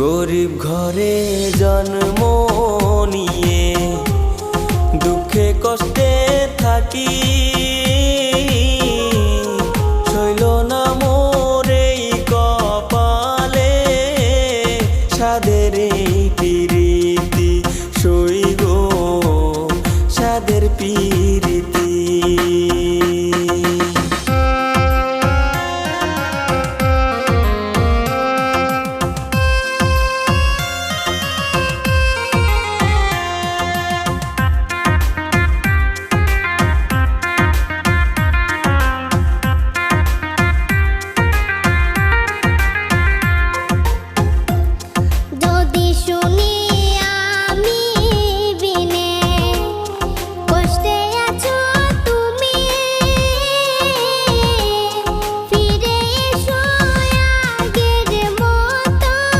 গরিব ঘরে জন্ম নিয়ে দুঃখে কষ্টে থাকি। শৈল না মোরে কপালে, সাদের রীতি সই গো, সাদের পি